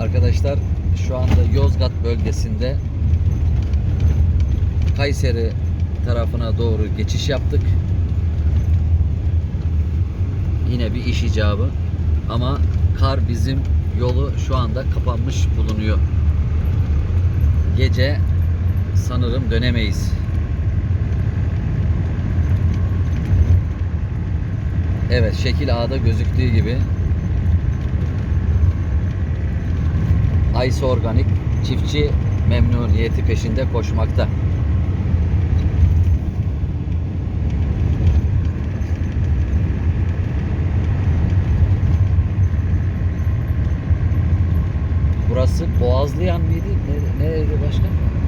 arkadaşlar şu anda Yozgat bölgesinde Kayseri tarafına doğru geçiş yaptık. Yine bir iş icabı ama kar bizim yolu şu anda kapanmış bulunuyor. Gece sanırım dönemeyiz. Evet şekil A'da gözüktüğü gibi Aysa Organik çiftçi memnuniyeti peşinde koşmakta. Burası Boğazlıyan mıydı? Ne, nereydi başkan?